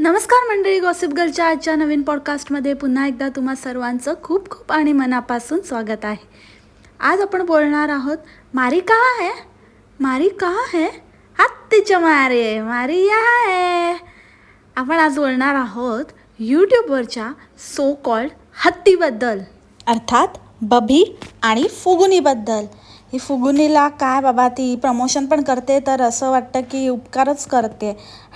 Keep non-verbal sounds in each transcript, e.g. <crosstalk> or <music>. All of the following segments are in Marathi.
नमस्कार मंडळी गॉसिप गर्लच्या आजच्या नवीन पॉडकास्टमध्ये पुन्हा एकदा तुम्हा सर्वांचं खूप खूप आणि मनापासून स्वागत आहे. आज आपण बोलणार आहोत मारी कहा है? मारी कहा है? हत्तीच्या मारे मारी या आहे आपण आज बोलणार आहोत यूट्यूबवरच्या सो कॉल्ड हत्तीबद्दल. अर्थात बभी आणि फुगुनीबद्दल. ही फुगुनीला काय बाबा ती प्रमोशन पण करते तर असं वाटतं की उपकारच करते.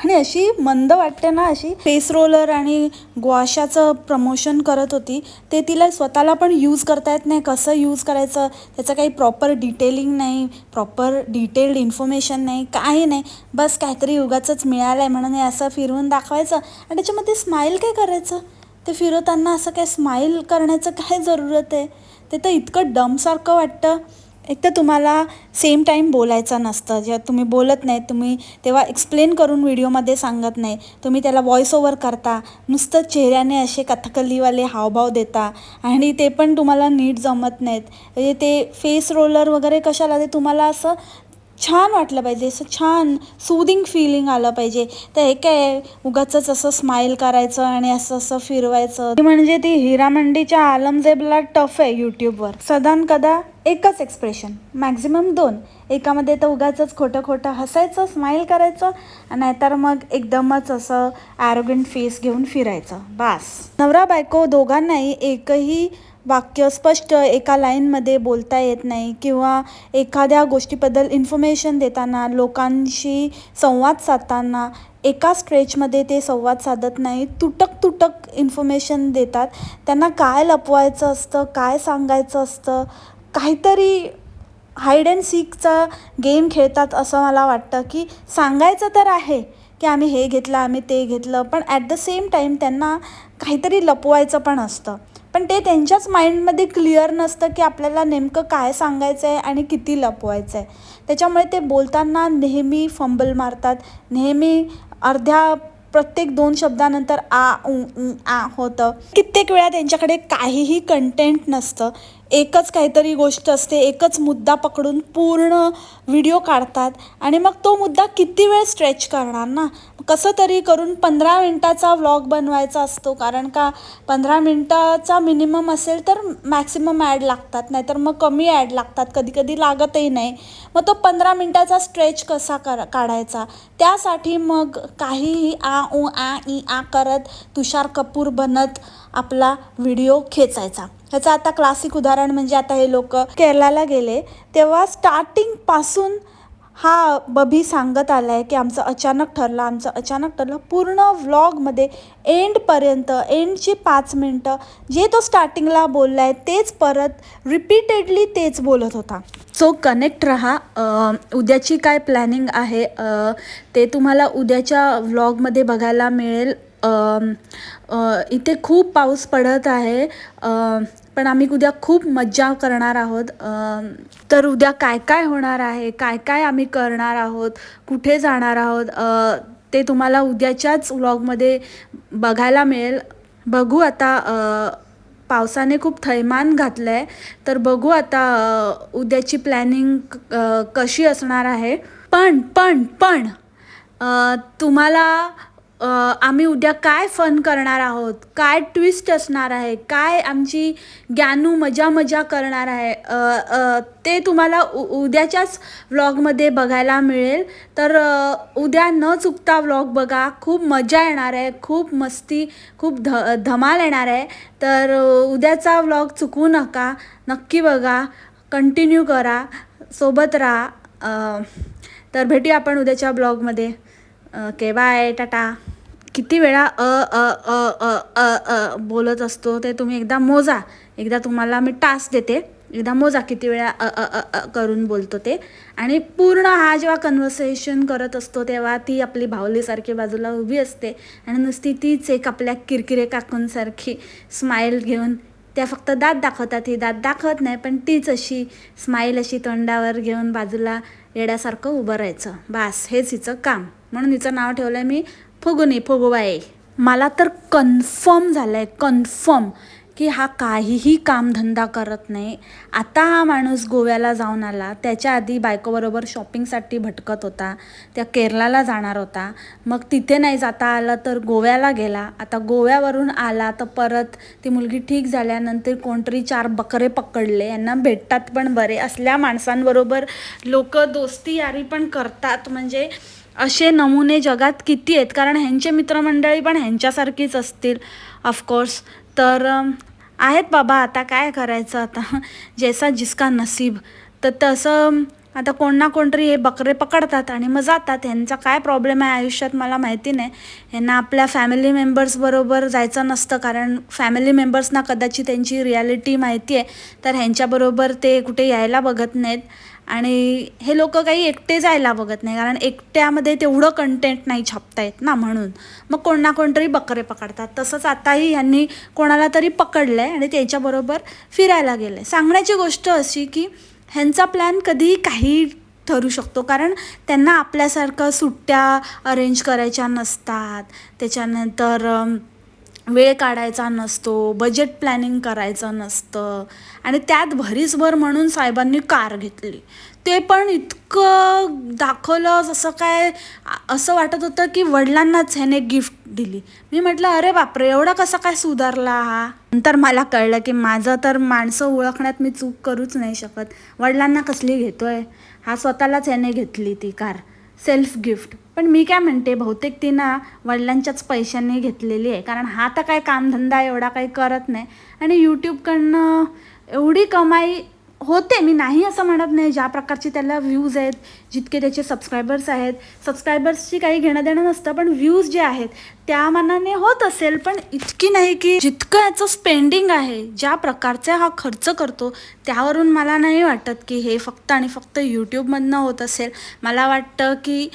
आणि अशी मंद वाटते ना अशी फेस रोलर आणि ग्वाशाचं प्रमोशन करत होती ते तिला स्वतःला पण यूज करता येत नाही. कसं यूज करायचं? त्याचं काही प्रॉपर डिटेलिंग नाही प्रॉपर डिटेल्ड इन्फॉर्मेशन नाही काही नाही. बस काहीतरी युगाचंच मिळालं आहे म्हणून हे असं फिरवून दाखवायचं. आणि त्याच्यामध्ये स्माईल काय करायचं? ते फिरवताना असं काय स्माईल करण्याचं काय जरूरत आहे? ते तर इतकं डमसारखं वाटतं. एक तर तुम्हाला सेम टाईम बोलायचं नसतं. जेव्हा तुम्ही बोलत नाही तुम्ही तेव्हा एक्सप्लेन करून व्हिडिओमध्ये सांगत नाही. तुम्ही त्याला व्हॉइस ओव्हर करता. नुसतं चेहऱ्याने असे कथकलीवाले हावभाव देता. आणि ते पण तुम्हाला नीट जमत नाहीत. म्हणजे ते फेस रोलर वगैरे कशाला ते तुम्हाला असं छान वाटलं पाहिजे असं छान सुदिंग फिलिंग आलं पाहिजे. तर हे काय उगाचंच असं स्माईल करायचं आणि असं असं फिरवायचं. म्हणजे ती हिरामंडीच्या आलमजेबला टफ आहे यूट्यूबवर सदान कदा एकच एक्सप्रेशन मॅक्झिमम दोन. एकामध्ये तर उगाचंच खोटं खोटं हसायचं स्माईल करायचं नाहीतर मग एकदमच असं ॲरोगंट फेस घेऊन फिरायचं. बास. नवरा बायको दोघांनाही एकही वाक्य स्पष्ट एका लाईनमध्ये बोलता येत नाही किंवा एखाद्या गोष्टीबद्दल इन्फॉर्मेशन देताना लोकांशी संवाद साधताना एका स्ट्रेचमध्ये ते संवाद साधत नाही तुटक तुटक इन्फॉर्मेशन देतात. त्यांना काय लपवायचं असतं काय सांगायचं असतं काहीतरी हाईड अँड सीकचा गेम खेळतात असं मला वाटतं की सांगायचं तर आहे की आम्ही हे घेतलं आम्ही ते घेतलं पण ॲट द सेम टाईम त्यांना काहीतरी लपवायचं पण असतं. पण ते त्यांच्याच माइंडमध्ये क्लिअर नसतं की आपल्याला नेमकं काय सांगायचं आहे आणि किती लपवायचं आहे त्याच्यामुळे ते बोलताना नेहमी फंबल मारतात. नेहमी अर्ध्या प्रत्येक दोन शब्दानंतर आ उ आ होतं. कित्येक वेळा त्यांच्याकडे काहीही कंटेंट नसतं. एकच काहीतरी गोष्ट असते एकच मुद्दा पकडून पूर्ण व्हिडिओ काढतात. आणि मग तो मुद्दा किती वेळ स्ट्रेच करणार ना? कसं तरी करून पंधरा मिनटाचा व्लॉग बनवायचा असतो. कारण का पंधरा मिनटाचा मिनिमम असेल तर मॅक्सिमम ॲड लागतात. नाहीतर मग कमी ॲड लागतात. कधी कधी लागतही नाही. मग तो पंधरा मिनटाचा स्ट्रेच कसा कर काढायचा? त्यासाठी मग काहीही आ उ आ ई आ करत तुषार कपूर बनत आपला व्हिडिओ खेचायचा. ह्याचं आता क्लासिक उदाहरण म्हणजे आता हे लोक केरळाला गेले. तेव्हा स्टार्टिंगपासून हा बबी सांगत आला आहे की आमचं अचानक ठरलं आमचं अचानक ठरलं पूर्ण व्लॉगमध्ये एंडपर्यंत एंडची पाच मिनटं जे तो स्टार्टिंगला बोलला आहे तेच परत रिपीटेडली तेच बोलत होता. सो कनेक्ट रहा. उद्याची काय प्लॅनिंग आहे? ते तुम्हाला उद्याच्या व्लॉगमध्ये बघायला मिळेल. इथे खूप पाऊस पडत आहे. पण आम्ही उद्या खूप मज्जा करणार आहोत. तर उद्या काय काय होणार आहे? काय काय आम्ही करणार आहोत? कुठे जाणार आहोत? ते तुम्हाला उद्याच्याच व्लॉगमध्ये बघायला मिळेल. बघू आता पावसाने खूप थैमान घातलं आहे तर बघू आता उद्याची प्लॅनिंग कशी असणार आहे. पण पण पण तुम्हाला आम्ही उद्या काय फन करणार आहोत? काय ट्विस्ट असणार आहे? काय आमची ज्ञानू मजा मजा करणार आहे? ते तुम्हाला उ उद्याच्याच व्लॉगमध्ये बघायला मिळेल. तर उद्या न चुकता व्लॉग बघा. खूप मजा येणार आहे. खूप मस्ती खूप ध धमाल येणार आहे. तर उद्याचा व्लॉग चुकवू नका. नक्की बघा. कंटिन्यू करा. सोबत राहा. तर भेटूया आपण उद्याच्या ब्लॉगमध्ये ओके बाय टाटा. किती वेळा अ अ अ अ अ अ बोलत असतो ते तुम्ही एकदा मोजा. एकदा तुम्हाला मी टास्क देते. एकदा मोजा किती वेळा अ अ अ अ करून बोलतो ते. आणि पूर्ण हा जेव्हा कन्व्हर्सेशन करत असतो तेव्हा ती आपली भावलीसारखी बाजूला उभी असते. आणि नुसती तीच एक आपल्या किरकिरे काकूंसारखी स्माईल घेऊन त्या फक्त दात दाखवतात. ही दात दाखवत नाही पण तीच अशी स्माईल अशी तोंडावर घेऊन बाजूला येड्यासारखं उभं राहायचं. बास हेच हिचं काम. म्हणून हिचं नाव ठेवलं आहे मी फुगुनी फुगुबाई. मला तर कन्फर्म झालं आहे कन्फर्म की हा काहीही कामधंदा करत नाही. आता हा माणूस गोव्याला जाऊन आला. त्याच्या आधी बायकोबरोबर शॉपिंगसाठी भटकत होता. त्या केरलाला जाणार होता. मग तिथे नाही जाता आलं तर गोव्याला गेला. आता गोव्यावरून आला तर परत ती मुलगी ठीक झाल्यानंतर कोणतरी चार बकरे पकडले. यांना भेटतात पण बरे असल्या माणसांबरोबर लोक दोस्ती यारी पण करतात. म्हणजे असे नमुने जगात किती आहेत? कारण ह्यांचे मित्रमंडळी पण ह्यांच्यासारखीच असतील ऑफकोर्स तर आहेत बाबा आता काय करायचं आता? <laughs> जैसा जिसका नसीब. तर तसं आता कोण ना कोणतरी हे बकरे पकडतात आणि मग जातात. ह्यांचा काय प्रॉब्लेम आहे आयुष्यात मला माहिती नाही. ह्यांना आपल्या फॅमिली मेंबर्सबरोबर जायचं नसतं कारण फॅमिली मेंबर्सना कदाचित त्यांची रियालिटी माहिती आहे. तर ह्यांच्याबरोबर ते कुठे यायला बघत नाहीत. आणि हे लोक काही एकटे जायला बघत नाही. कारण एकट्यामध्ये तेवढं कंटेंट नाही छापता येत ना म्हणून. मग कोण ना कोणतरी बकरे पकडतात. तसंच आताही ह्यांनी कोणाला तरी पकडलं आहे आणि त्याच्याबरोबर फिरायला गेलं आहे सांगण्याची गोष्ट अशी की ह्यांचा प्लॅन कधीही काही ठरू शकतो. कारण त्यांना आपल्यासारखं सुट्ट्या अरेंज करायच्या नसतात. त्याच्यानंतर वेळ काढायचा नसतो बजेट प्लॅनिंग करायचं नसतं. आणि त्यात भरीसभर म्हणून साहेबांनी कार घेतली. ते पण इतकं दाखवलं जसं काय असं वाटत होतं की वडिलांनाच ह्याने गिफ्ट दिली. मी म्हटलं अरे बापरे एवढा कसा काय सुधारला हा? नंतर मला कळलं की माझं तर माणसं ओळखण्यात मी चूक करूच नाही शकत. वडिलांना कसली घेतोय? हा स्वतःलाच याने घेतली ती कार. Self gift. पण मी काय म्हणते बहुतेक ती ना वडिलांच्याच पैशांनी घेतलेली आहे. कारण हा तर काय कामधंदा एवढा काही करत नाही. आणि यूट्यूबकडनं एवढी कमाई होते. मी नाही असं म्हणत नाही. ज्या प्रकारचे त्याला व्ह्यूज आहेत जितके त्याचे सबस्क्रायबर्स आहेत सबस्क्रायबर्सची काही घेणं देणं नसतं पण व्ह्यूज जे आहेत त्या मानाने होत असेल. पण इतकी नाही की जितकं याचं स्पेंडिंग आहे ज्या प्रकारचा हा खर्च करतो त्यावरून मला नाही वाटत की हे फक्त आणि फक्त यूट्यूबमधनं होत असेल. मला वाटतं की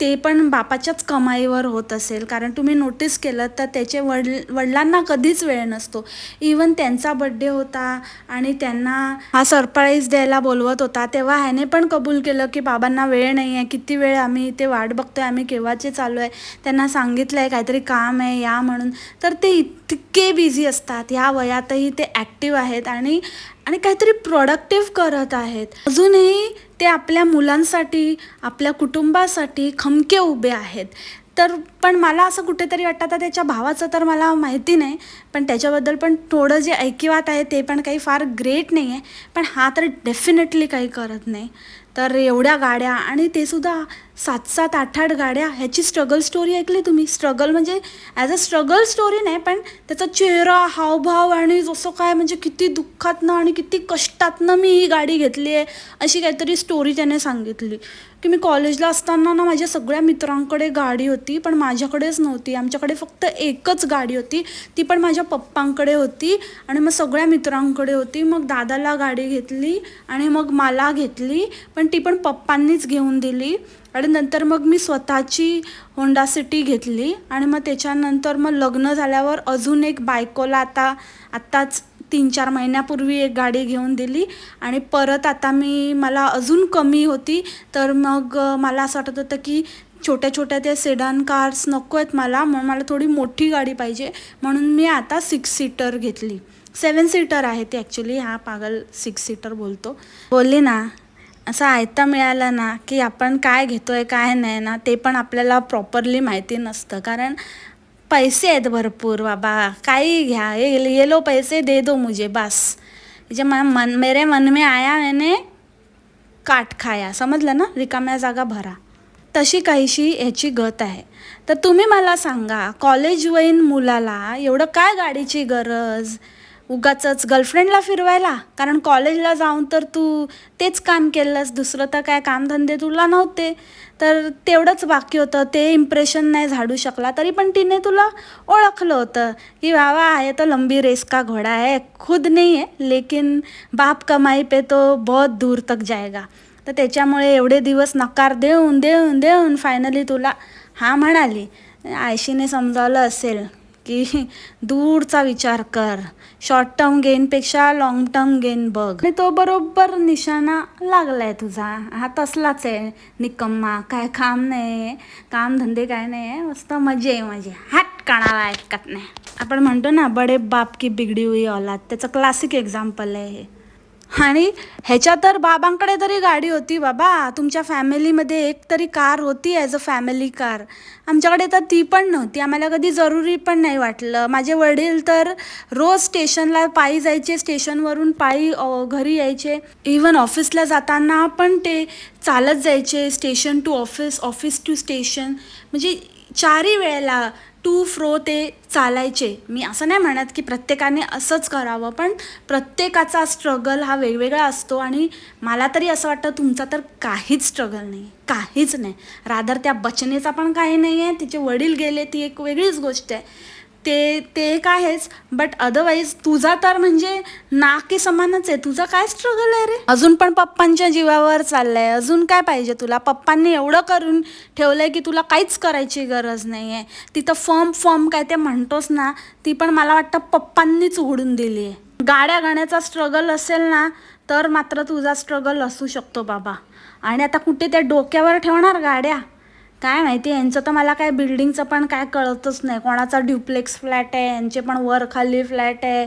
ते पण बापाच्याच कमाईवर होत असेल. कारण तुम्ही नोटीस केलं तर त्याचे वडील वडिलांना कधीच वेळ नसतो. इवन त्यांचा बड्डे होता आणि त्यांना हा सरप्राईज द्यायला बोलवत होता तेव्हा ह्याने पण कबूल केलं की बाबांना वेळ नाही आहे किती वेळ आम्ही इथे वाट बघतोय आम्ही केव्हाचे चालू आहे? त्यांना सांगितलं आहे काहीतरी काम आहे या म्हणून. तर ते इतके बिझी असतात. ह्या वयातही ते ॲक्टिव्ह आहेत आणि आणि काहीतरी प्रोडक्टिव्ह करत आहेत. अजूनही ते आपल्या मुलांसाठी आपल्या कुटुंबासाठी खमके उभे आहेत. तर पण मला असं कुठेतरी वाटतं आता त्याच्या भावाचं तर मला माहिती नाही पण त्याच्याबद्दल पण थोडं जे ऐकिवात आहे ते पण काही फार ग्रेट नाही आहे पण हा तर डेफिनेटली काही करत नाही. तर एवढ्या गाड्या आणि ते सुद्धा सात सात आठ आठ गाड्या ह्याची स्ट्रगल स्टोरी ऐकली तुम्ही? स्ट्रगल म्हणजे ॲज अ स्ट्रगल स्टोरी नाही पण त्याचा चेहरा हावभाव आणि जसं काय म्हणजे किती दुःखातनं आणि किती कष्टातनं मी ही गाडी घेतली आहे अशी काहीतरी स्टोरी त्याने सांगितली. की मी कॉलेजला असताना ना माझ्या सगळ्या मित्रांकडे गाडी होती पण माझ्याकडेच नव्हती. आमच्याकडे फक्त एकच गाडी होती. ती पण माझ्या पप्पांकडे होती आणि मग सगळ्या मित्रांकडे होती. मग दादाला गाडी घेतली आणि मग मला घेतली पण ती पण पप्पांनीच घेऊन दिली. आणि नंतर मग मी स्वतःची होंडा सिटी घेतली आणि मग त्याच्यानंतर मग लग्न झाल्यावर अजून एक बायकोला आता आत्ताच तीन चार महिन्यापूर्वी एक गाडी घेऊन दिली आणि परत आता मी मला अजून कमी होती. तर मग मला असं वाटत होतं की छोट्या छोट्या त्या सेडान कार्स नको आहेत मला म्हणून मला थोडी मोठी गाडी पाहिजे. म्हणून मी आता सिक्स सीटर घेतली. सेवन सीटर आहे ती ॲक्च्युली हा पागल सिक्स सीटर बोलतो. बोलली ना असं आयता मिळालं ना की आपण काय घेतो आहे काय नाही ना ते पण आपल्याला प्रॉपरली माहिती नसतं. कारण पैसे आहेत भरपूर बाबा. काही घ्या. ये लो पैसे दे दो मुझे बस. जे म- मन मेरे मन में आया मैंने काट खाया. समजलं ना? रिकाम्या जागा भरा. तशी काहीशी ह्याची गत आहे. तर तुम्ही मला सांगा कॉलेजवयीन मुलाला एवढं काय गाडीची गरज? उगाचच गर्लफ्रेंडला फिरवायला. कारण कॉलेजला जाऊन तर तू तेच काम केलंस दुसरं तर काय कामधंदे तुला नव्हते. तर तेवढंच बाकी होतं. ते इम्प्रेशन नाही झाडू शकला. तरी पण तिने तुला ओळखलं होतं. की बाबा आहे तो लंबी रेस का घोडा है खुद नाही आहे लेकिन बाप कमाई पे तो बहुत दूर तक जाएगा तर त्याच्यामुळे एवढे दिवस नकार देऊन देऊन देऊन फायनली तुला हा म्हणाली. आयशीने समजावलं असेल. की दूरचा विचार कर. शॉर्ट टर्म गेनपेक्षा लॉंग टर्म गेन बघ. आणि तो बरोबर निशाणा लागलाय तुझा. हा तसलाच आहे. निकम्मा काय काम नाही काम धंदे काय नाही मस्त मजे आहे मजे हात कानाला ऐकत नाही. आपण म्हणतो ना बडे बाप की बिगडी हुई औलाद. त्याचं क्लासिक एक्झाम्पल आहे हे. आणि ह्याच्या तर बाबांकडे तरी गाडी होती बाबा. तुमच्या फॅमिलीमध्ये एक तरी कार होती ॲज अ फॅमिली कार आमच्याकडे तर ती पण नव्हती. आम्हाला कधी जरुरी पण नाही वाटलं. माझे वडील तर रोज स्टेशनला पायी जायचे स्टेशनवरून पायी घरी यायचे. इवन ऑफिसला जाताना पण ते चालत जायचे. Station to office office to station म्हणजे चारही वेळेला टू फ्रो ते चालायचे. मी असं नाही म्हणत की प्रत्येकाने असंच करावं पण प्रत्येकाचा स्ट्रगल हा वेगवेगळा असतो आणि मला तरी असं वाटतं तुमचा तर काहीच स्ट्रगल नाही काहीच नाही. रादर त्या बचनेचा पण काही नाही आहे तिचे वडील गेले ती एक वेगळीच गोष्ट आहे. ते ते एक आहेच. बट अदरवाईज तुझा तर म्हणजे नाके की समानच आहे. तुझा काय स्ट्रगल आहे रे? अजून पण पप्पांच्या जीवावर चाललंय. अजून काय पाहिजे तुला? पप्पांनी एवढं करून ठेवलंय की तुला काहीच करायची गरज नाही आहे तिथं फॉर्म फॉर्म काय ते म्हणतोस ना ती पण मला वाटतं पप्पांनीच उघडून दिली आहे. गाड्या गाण्याचा स्ट्रगल असेल ना तर मात्र तुझा स्ट्रगल असू शकतो बाबा. आणि आता कुठे त्या डोक्यावर ठेवणार गाड्या? काय माहिती यांचं तर मला काय बिल्डिंगचं पण काय कळतच नाही. कोणाचा ड्युप्लेक्स फ्लॅट आहे यांचे पण वर खाली फ्लॅट आहे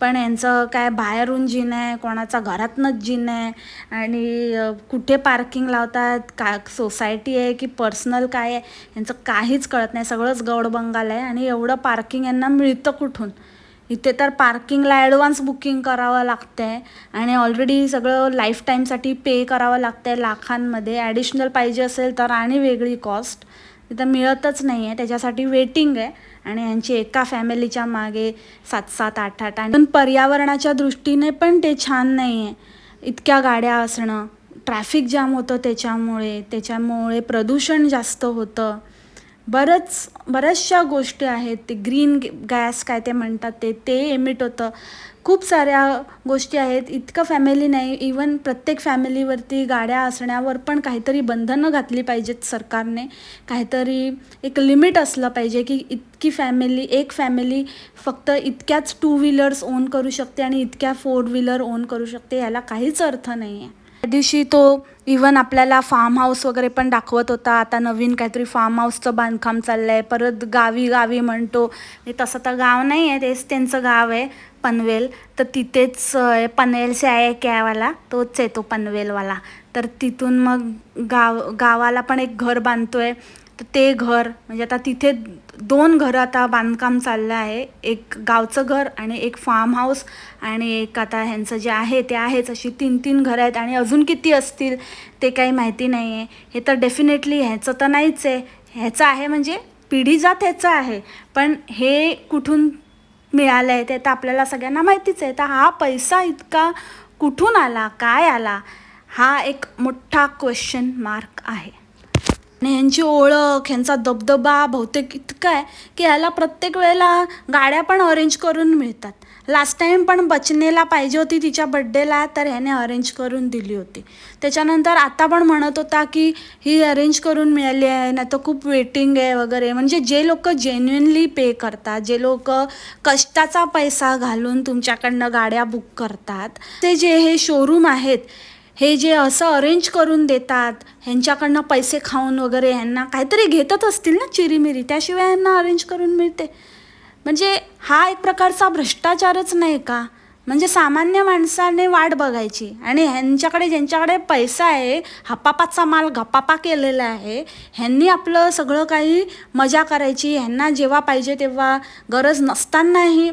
पण यांचं काय बाहेरून जिन आहे कोणाचा घरातनंच जिन आहे. आणि कुठे पार्किंग लावतात का सोसायटी आहे की पर्सनल काय आहे यांचं काहीच कळत नाही. सगळंच गौडबंगाल आहे आणि एवढं पार्किंग यांना मिळतं कुठून? इथे तर पार्किंगला ॲडव्हान्स बुकिंग करावं लागतं आहे आणि ऑलरेडी सगळं लाईफ टाईमसाठी पे करावं लागतं आहे लाखांमध्ये. ॲडिशनल पाहिजे असेल तर आणि वेगळी कॉस्ट. तिथं मिळतच नाही आहे त्याच्यासाठी वेटिंग आहे आणि यांची एका फॅमिलीच्या मागे सात सात आठ आठ आणि पण पर्यावरणाच्या दृष्टीने पण ते छान नाही आहे इतक्या गाड्या असणं ट्रॅफिक जाम होतं त्याच्यामुळे त्याच्यामुळे प्रदूषण जास्त होतं. बरंच बऱ्याचशा गोष्टी आहेत. ते ग्रीन गॅस काय ते म्हणतात ते ते एमिट होतं. खूप साऱ्या गोष्टी आहेत. इतकं फॅमिली नाही. इवन प्रत्येक फॅमिलीवरती गाड्या असण्यावर पण काहीतरी बंधनं घातली पाहिजेत सरकारने. काहीतरी एक लिमिट असलं पाहिजे की इतकी फॅमिली एक फॅमिली फक्त इतक्याच टू व्हीलर्स ओन करू शकते आणि इतक्या फोर व्हीलर ओन करू शकते याला काहीच अर्थ नाही आहे त्या दिवशी तो इवन आपल्याला फार्म हाऊस वगैरे पण दाखवत होता. आता नवीन काहीतरी फार्म हाऊसचं बांधकाम चाललं आहे परत गावी गावी म्हणतो. म्हणजे तसं तर गाव नाही आहे तेच त्यांचं गाव आहे पनवेल. तर तिथेच पनवेलचे पनवेल आहे कॅवाला तोच आहे तो पनवेलवाला. तर तिथून मग गाव गावाला पण एक घर बांधतोय. तर ते घर म्हणजे आता तिथे दोन घरं आता बांधकाम चाललं आहे. एक गावचं घर आणि एक फार्म हाऊस आणि एक आता ह्यांचं जे आहे ते आहेच. अशी तीन तीन घरं आहेत आणि अजून किती असतील ते काही माहिती नाही आहे हे तर डेफिनेटली ह्याचं तर नाहीच आहे. ह्याचं आहे म्हणजे पिढी जात ह्याचं आहे. पण हे कुठून मिळालं आहे ते तर आपल्याला सगळ्यांना माहितीच आहे. तर हा पैसा इतका कुठून आला? काय आला? हा एक मोठा क्वेश्चन मार्क आहे. आणि ह्यांची ओळख ह्यांचा दबदबा बहुतेक इतका आहे की ह्याला प्रत्येक वेळेला गाड्या पण अरेंज करून मिळतात. लास्ट टाईम पण बचनेला पाहिजे होती तिच्या बड्डेला तर ह्याने अरेंज करून दिली होती. त्याच्यानंतर आता पण म्हणत होता की ही अरेंज करून मिळाली आहे नाही तर खूप वेटिंग आहे वगैरे. म्हणजे जे लोक जेन्युनली पे करतात जे लोक कष्टाचा पैसा घालून तुमच्याकडनं गाड्या बुक करतात ते जे हे शोरूम आहेत हे जे असं अरेंज करून देतात ह्यांच्याकडनं पैसे खाऊन वगैरे ह्यांना काहीतरी घेतच असतील ना चिरीमिरी त्याशिवाय ह्यांना अरेंज करून मिळते. म्हणजे हा एक प्रकारचा भ्रष्टाचारच नाही का? म्हणजे सामान्य माणसाने वाट बघायची. आणि ह्यांच्याकडे ज्यांच्याकडे पैसा आहे हपापाचा माल गपापा केलेला आहे ह्यांनी आपलं सगळं काही मजा करायची. ह्यांना जेव्हा पाहिजे तेव्हा गरज नसतानाही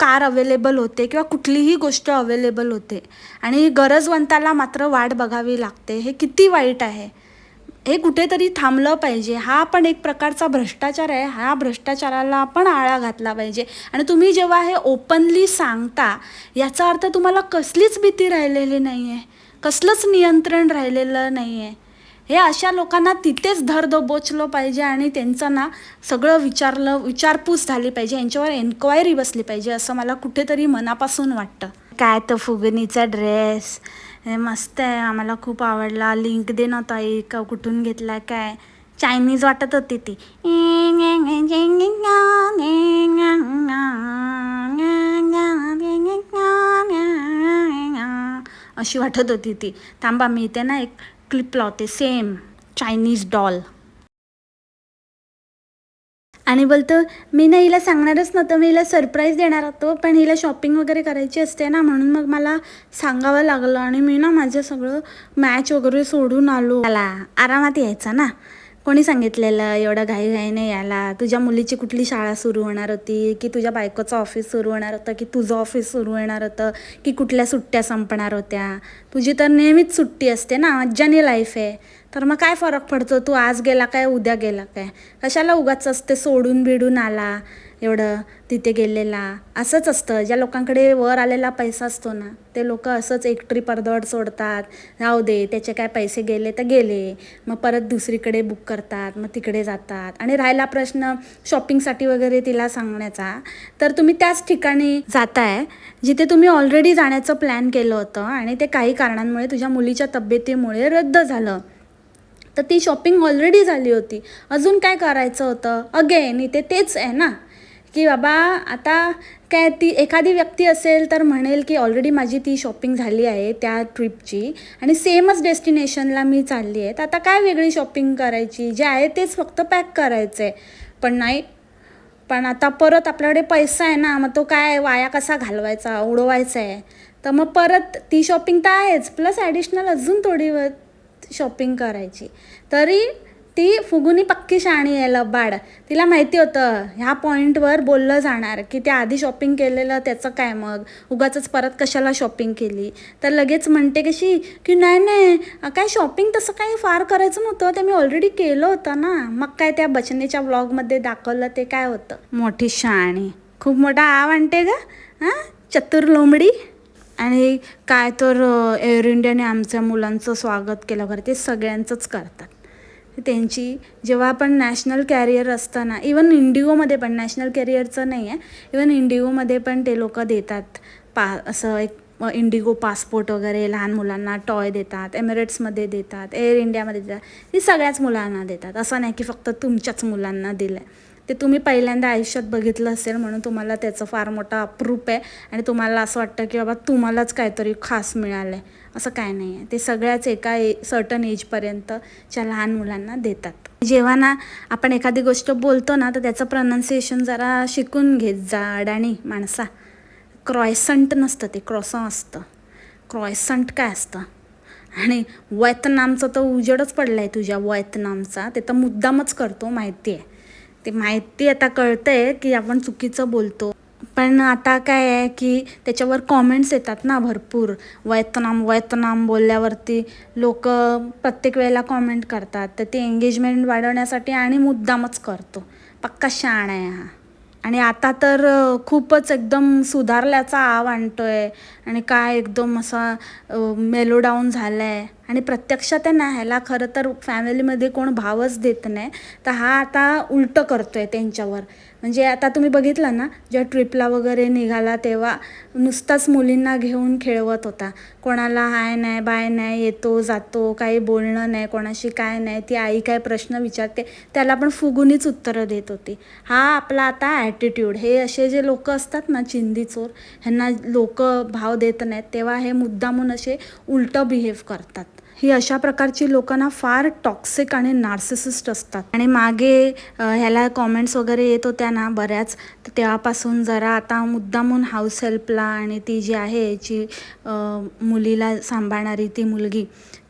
कार अवेलेबल होते किंवा कुठलीही गोष्ट अवेलेबल होते. आणि गरजवंताला मात्र वाट बघावी लागते. हे किती वाईट आहे. हे कुठेतरी थांबलं पाहिजे. हा पण एक प्रकारचा भ्रष्टाचार आहे. हा भ्रष्टाचाराला आपण आळा घातला पाहिजे. आणि तुम्ही जेव्हा हे ओपनली सांगता याचा अर्थ तुम्हाला कसलीच भीती राहिलेली नाही आहे कसलंच नियंत्रण राहिलेलं नाही आहे हे अशा लोकांना तिथेच धर दबोचलं पाहिजे आणि त्यांचं ना सगळं विचारलं विचारपूस झाली पाहिजे यांच्यावर एन्क्वायरी बसली पाहिजे असं मला कुठेतरी मनापासून वाटतं. काय तर फुगणीचा ड्रेस हे मस्त आहे आम्हाला खूप आवडला. लिंक दे ना ताई का कुठून घेतला काय? चायनीज वाटत होती ती. अशी वाटत होती ती. थांबा मी इथे ना एक क्लिप लावते. सेम चायनीज डॉल आणि बोलतो मी ना हिला सांगणारच नव्हतं. मी हिला सरप्राईज देणार होतो पण हिला शॉपिंग वगैरे करायची असते ना म्हणून मग मला सांगावं लागलं आणि मी ना माझं सगळं मॅच वगैरे सोडून आलो. मला आरामात यायचा ना? कोणी सांगितलेलं एवढं घाईघाईने यायला तुझ्या मुलीची कुठली शाळा सुरू होणार होती? की तुझ्या बायकोचं ऑफिस सुरू होणार होतं? की तुझं ऑफिस सुरू होणार होतं? की कुठल्या सुट्ट्या संपणार होत्या? तुझी तर नेहमीच सुट्टी असते ना मज्जाने लाईफ आहे. तर मग काय फरक पडतो? तू आज गेला काय उद्या गेला काय? कशाला उगाच असते सोडून बिडून आला? एवढं तिथे गेलेला. असंच असतं. ज्या लोकांकडे वर आलेला पैसा असतो ना ते लोक असंच एकट्री पडदड सोडतात. राहू दे त्याचे काय पैसे गेले तर गेले. मग परत दुसरीकडे बुक करतात मग तिकडे जातात. आणि राहिला प्रश्न शॉपिंगसाठी वगैरे तिला सांगण्याचा. तर तुम्ही त्याच ठिकाणी जाताय जिथे तुम्ही ऑलरेडी जाण्याचं प्लॅन केलं होतं आणि ते काही कारणांमुळे तुझ्या मुलीच्या तब्येतीमुळे रद्द झालं. तर ती शॉपिंग ऑलरेडी झाली होती. अजून काय करायचं होतं? अगेन इथे तेच आहे ना. की बाबा आता काय ती एखादी व्यक्ती असेल तर म्हणेल की ऑलरेडी माझी ती शॉपिंग झाली आहे त्या ट्रिपची आणि सेमच डेस्टिनेशनला मी चालली आहे. तर आता काय वेगळी शॉपिंग करायची? जे आहे तेच फक्त पॅक करायचं. आहे पण नाही. पण आता परत आपल्याकडे पैसा आहे ना मग तो काय वाया कसा घालवायचा? उडवायचा आहे. तर मग परत ती शॉपिंग तर आहेच प्लस ॲडिशनल अजून थोडी शॉपिंग करायची. तरी ती फुगुनी पक्की शाणी आहे लबाड. तिला माहिती होतं ह्या पॉईंटवर बोललं जाणार की ते आधी शॉपिंग केलेलं त्याचं काय मग? उगाच परत कशाला शॉपिंग केली? तर लगेच म्हणते कशी की नाही नाही काय शॉपिंग तसं काही फार करायचं नव्हतं ते मी ऑलरेडी केलं होतं ना. मग काय त्या बचनेच्या ब्लॉगमध्ये दाखवलं ते काय होतं? मोठी शाणी. खूप मोठा आव आणते ग हां? चतुर लोंबडी आणि काय तर एअर इंडियाने आमच्या मुलांचं स्वागत केलं वगैरे ते सगळ्यांचंच करतात. त्यांची जेव्हा आपण नॅशनल कॅरियर असतं ना इवन इंडिगोमध्ये पण नॅशनल कॅरियरचं नाही आहे इवन इंडिगोमध्ये पण ते लोक देतात. पा असं एक इंडिगो पासपोर्ट वगैरे लहान मुलांना टॉय देतात एमिरेट्समध्ये देतात एअर इंडियामध्ये देतात. ती सगळ्याच मुलांना देतात. असं नाही की फक्त तुमच्याच मुलांना दिलं आहे ते तुम्ही पहिल्यांदा आयुष्यात बघितलं असेल म्हणून तुम्हाला त्याचं फार मोठा अप्रूप आहे. आणि तुम्हाला असं वाटतं की बाबा तुम्हालाच काहीतरी खास मिळालं आहे असं काय नाही आहे. ते सगळ्याच एका ए सर्टन एजपर्यंतच्या लहान मुलांना देतात. जेव्हा ना आपण एखादी गोष्ट बोलतो ना तर त्याचं प्रनाऊन्सिएशन जरा शिकून घेत जा अडाणी माणसा. क्रॉयसंट नसतं ते क्रॉसॉ असतं. क्रॉयसंट काय असतं? आणि वैतनामचं तर उजेडच पडलं आहे तुझ्या वैतनामचा. ते तर मुद्दामच करतो माहिती आहे ते माहिती आता कळतंय की आपण चुकीचं बोलतो. पण आता काय आहे की त्याच्यावर कॉमेंट्स येतात ना भरपूर. वयतनाम वैतनाम बोलल्यावरती लोक प्रत्येक वेळेला कॉमेंट करतात. तर ते एंगेजमेंट वाढवण्यासाठी आणि मुद्दामच करतो. पक्का शाण आहे हा. आणि आता तर खूपच एकदम सुधारल्याचा आव आणतो आहे आणि काय एकदम असा मेलो डाऊन झाला आहे आणि प्रत्यक्षात आहे ना ह्याला खरं तर फॅमिलीमध्ये कोण भावच देत नाही. तर हा आता उलटं करतोय त्यांच्यावर. म्हणजे आता तुम्ही बघितलं ना जेव्हा ट्रिपला वगैरे निघाला तेव्हा नुसताच मुलींना घेऊन खेळवत होता. कोणाला हाय नाही बाय नाही येतो जातो काही बोलणं नाही कोणाशी काय नाही ती आई काय प्रश्न विचारते त्याला पण फुगूनच उत्तरं देत होती. हा आपला आता ॲटिट्यूड हे असे जे लोक असतात ना चिंदी चोर ह्यांना लोक भाव देत नाहीत तेव्हा हे मुद्दामून असे उलटं बिहेव करतात. ही अशा प्रकारची लोकांना फार टॉक्सिक आणि नार्सिसिस्ट असतात. आणि मागे ह्याला कॉमेंट्स वगैरे येत होत्या ना बऱ्याच तर तेव्हापासून जरा आता मुद्दामून हाऊस हेल्पला आणि ती जी आहे याची मुलीला सांभाळणारी ती मुलगी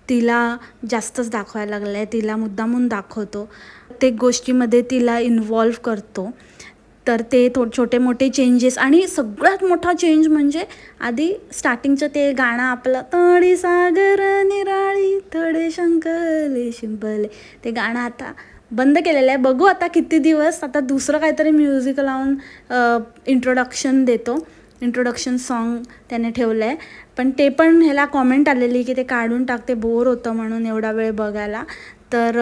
तिला जास्तच दाखवायला लागलं आहे तिला मुद्दामून दाखवतो. प्रत्येक गोष्टीमध्ये तिला इन्व्हॉल्व करतो. तर ते थो छोटे मोठे चेंजेस आणि सगळ्यात मोठा चेंज म्हणजे आधी स्टार्टिंगचं ते गाणं आपलं तळी सागर निराळी थोडे शंकले शिंपले. ते गाणं आता बंद केलेलं आहे. बघू आता किती दिवस. आता दुसरं काहीतरी म्युझिक लावून इंट्रोडक्शन देतो. इंट्रोडक्शन सॉन्ग त्याने ठेवलं आहे पण ते पण ह्याला कॉमेंट आलेली की ते काढून टाकते. बोर होतं म्हणून एवढा वेळ बघायला. तर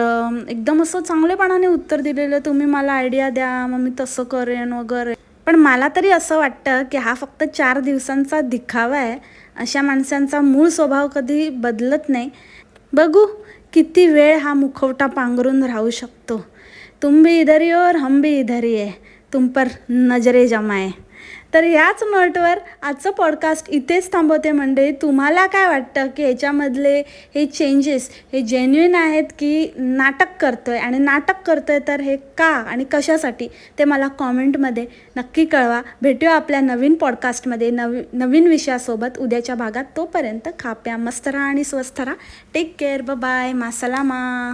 एकदम असं चांगलेपणाने उत्तर दिलेलं तुम्ही मला आयडिया द्या मग मी तसं करेन वगैरे. पण मला तरी असं वाटतं की हा फक्त चार दिवसांचा दिखावा आहे. अशा माणसांचा मूळ स्वभाव कधी बदलत नाही. बघू किती वेळ हा मुखवटा पांघरून राहू शकतो. तुम भी इधर ही हो और हम भी इधर ही आहे तुम पर नजरे जमाए. तर ह्याच नोटवर आजचं पॉडकास्ट इथेच थांबवते म्हणजे तुम्हाला काय वाटतं की ह्याच्यामधले हे चेंजेस हे जेन्युइन आहेत की नाटक करतो आहे आणि नाटक करतो आहे तर हे का आणि कशासाठी? ते मला कॉमेंटमध्ये नक्की कळवा. भेटूया आपल्या नवीन पॉडकास्टमध्ये नवी नवीन विषयासोबत उद्याच्या भागात. तोपर्यंत खाप्या मस्त राहा आणि स्वस्थ राहा. टेक केअर ब बाय मासलामा.